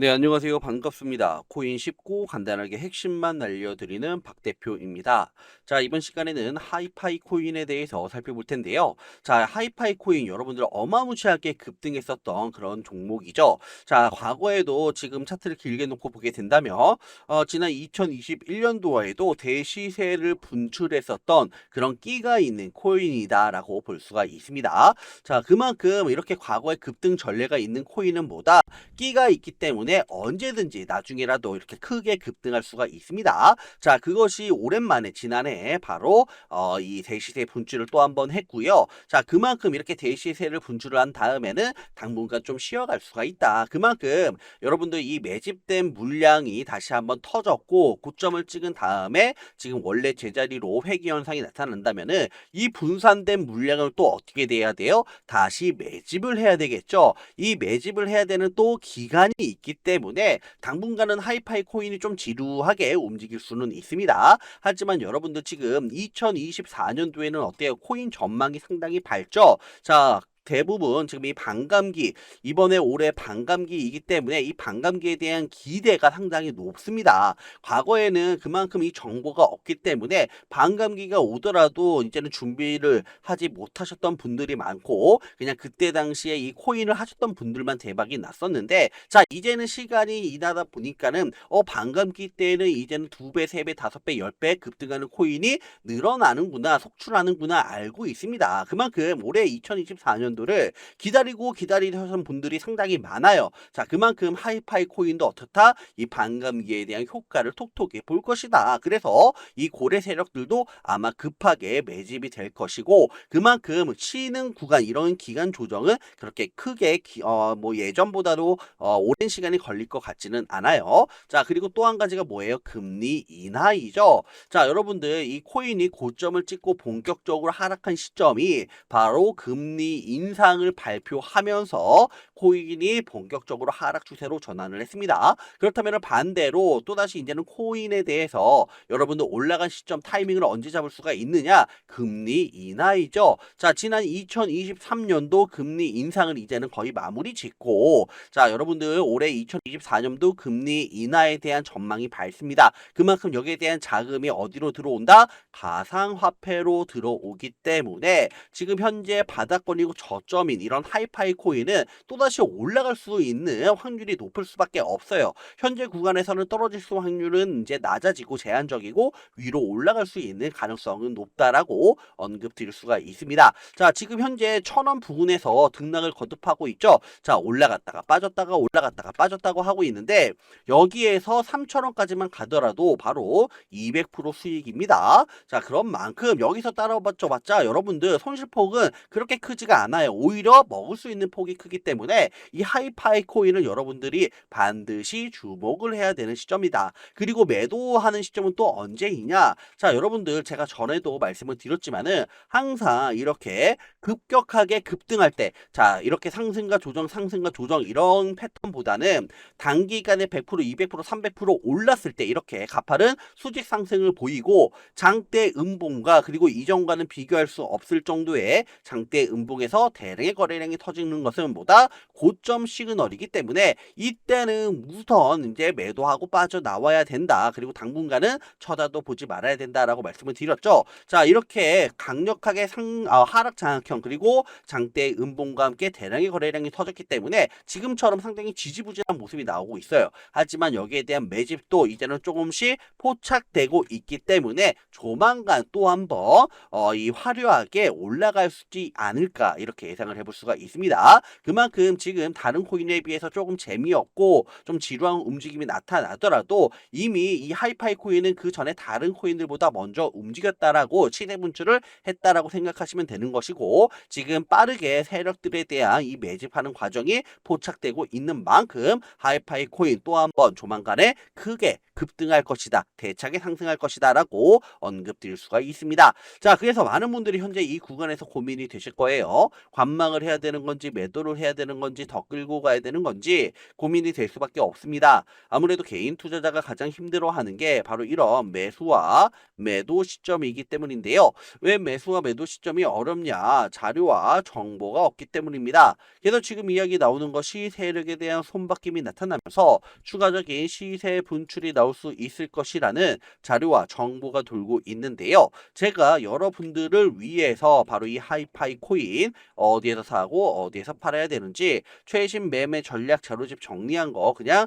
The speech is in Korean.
네, 안녕하세요. 반갑습니다. 코인 쉽고 간단하게 핵심만 알려드리는 박 대표입니다. 자, 이번 시간에는 하이파이 코인에 대해서 살펴볼 텐데요. 자, 하이파이 코인 여러분들 어마무시하게 급등했었던 그런 종목이죠. 자, 과거에도 지금 차트를 길게 놓고 보게 된다면, 어, 지난 2021년도에도 대시세를 분출했었던 그런 끼가 있는 코인이다라고 볼 수가 있습니다. 자, 그만큼 이렇게 과거에 급등 전례가 있는 코인은 뭐다? 끼가 있기 때문에 언제든지 나중에라도 이렇게 크게 급등할 수가 있습니다. 자, 그것이 오랜만에 지난해 바로 어, 이 대시세 분출을 또 한 번 했고요. 자, 그만큼 이렇게 대시세를 분출을 한 다음에는 당분간 좀 쉬어갈 수가 있다. 그만큼 여러분들 이 매집된 물량이 다시 한번 터졌고 고점을 찍은 다음에 지금 원래 제자리로 회귀 현상이 나타난다면은 이 분산된 물량을 또 어떻게 돼야 돼요? 다시 매집을 해야 되겠죠. 이 매집을 해야 되는 또 기간이 있기 때문에 당분간은 하이파이 코인이 좀 지루하게 움직일 수는 있습니다. 하지만 여러분들 지금 2024년도에는 어때요? 코인 전망이 상당히 밝죠? 자, 대부분 지금 이 반감기 이번에 올해 반감기이기 때문에 이 반감기에 대한 기대가 상당히 높습니다. 과거에는 그만큼 이 정보가 없기 때문에 반감기가 오더라도 이제는 준비를 하지 못하셨던 분들이 많고 그냥 그때 당시에 이 코인을 하셨던 분들만 대박이 났었는데 자 이제는 시간이 지나다 보니까는 어 반감기 때는 이제는 두 배, 세 배, 다섯 배, 열 배 급등하는 코인이 늘어나는구나 속출하는구나 알고 있습니다. 그만큼 올해 2024년 정도를 기다리고 기다리셨던 분들이 상당히 많아요. 자, 그만큼 하이파이 코인도 어떻다? 이 반감기에 대한 효과를 톡톡히 볼 것이다. 그래서 이 고래 세력들도 아마 급하게 매집이 될 것이고 그만큼 쉬는 구간 이런 기간 조정은 그렇게 크게 기, 어, 뭐 예전보다도 어, 오랜 시간이 걸릴 것 같지는 않아요. 자, 그리고 또 한 가지가 뭐예요? 금리 인하이죠. 자, 여러분들 이 코인이 고점을 찍고 본격적으로 하락한 시점이 바로 금리 인 인상을 발표하면서 코인이 본격적으로 하락 추세로 전환을 했습니다. 그렇다면 반대로 또다시 이제는 코인에 대해서 여러분들 올라간 시점 타이밍을 언제 잡을 수가 있느냐? 금리 인하이죠. 자, 지난 2023년도 금리 인상을 이제는 거의 마무리 짓고 자, 여러분들 올해 2024년도 금리 인하에 대한 전망이 밝습니다. 그만큼 여기에 대한 자금이 어디로 들어온다? 가상화폐로 들어오기 때문에 지금 현재 바닥권이고 저점인 이런 하이파이 코인은 또다시 올라갈 수 있는 확률이 높을 수밖에 없어요. 현재 구간에서는 떨어질 수 확률은 이제 낮아지고 제한적이고 위로 올라갈 수 있는 가능성은 높다라고 언급드릴 수가 있습니다. 자, 지금 현재 천원 부근에서 등락을 거듭하고 있죠. 자, 올라갔다가 빠졌다가 올라갔다가 빠졌다고 하고 있는데 여기에서 3천원까지만 가더라도 바로 200% 수익입니다. 자, 그런 만큼 여기서 따라봤죠 봤자 여러분들 손실폭은 그렇게 크지가. 않아요. 오히려 먹을 수 있는 폭이 크기 때문에 이 하이파이 코인을 여러분들이 반드시 주목을 해야 되는 시점이다. 그리고 매도하는 시점은 또 언제이냐? 자, 여러분들 제가 전에도 말씀을 드렸지만은 항상 이렇게 급격하게 급등할 때, 자, 이렇게 상승과 조정, 상승과 조정 이런 패턴보다는 단기간에 100%, 200%, 300% 올랐을 때 이렇게 가파른 수직 상승을 보이고 장대 음봉과 그리고 이전과는 비교할 수 없을 정도의 장대 음봉에서 대량의 거래량이 터지는 것은 뭐다? 고점 시그널이기 때문에 이때는 우선 이제 매도하고 빠져나와야 된다. 그리고 당분간은 쳐다도 보지 말아야 된다라고 말씀을 드렸죠. 자, 이렇게 강력하게 상, 아, 하락 장악형 그리고 장대 음봉과 함께 대량의 거래량이 터졌기 때문에 지금처럼 상당히 지지부진한 모습이 나오고 있어요. 하지만 여기에 대한 매집도 이제는 조금씩 포착되고 있기 때문에 조만간 또 한번 어, 이 화려하게 올라갈 수 있지 않을까 이렇게 예상을 해볼 수가 있습니다. 그만큼 지금 다른 코인에 비해서 조금 재미없고 좀 지루한 움직임이 나타나더라도 이미 이 하이파이 코인은 그 전에 다른 코인들보다 먼저 움직였다라고 치대 분출을 했다라고 생각하시면 되는 것이고 지금 빠르게 세력들에 대한 이 매집하는 과정이 포착되고 있는 만큼 하이파이 코인 또 한 번 조만간에 크게 급등할 것이다. 대차게 상승할 것이다. 라고 언급드릴 수가 있습니다. 자, 그래서 많은 분들이 현재 이 구간에서 고민이 되실 거예요. 관망을 해야 되는 건지 매도를 해야 되는 건지 건지 더 끌고 가야 되는 건지 고민이 될 수밖에 없습니다. 아무래도 개인 투자자가 가장 힘들어하는 게 바로 이런 매수와 매도 시점이기 때문인데요. 왜 매수와 매도 시점이 어렵냐? 자료와 정보가 없기 때문입니다. 그래서 지금 이야기 나오는 것이 세력에 대한 손바뀜이 나타나면서 추가적인 시세 분출이 나올 수 있을 것이라는 자료와 정보가 돌고 있는데요. 제가 여러분들을 위해서 바로 이 하이파이 코인 어디에서 사고 어디에서 팔아야 되는지 최신 매매 전략 자료집 정리한 거 그냥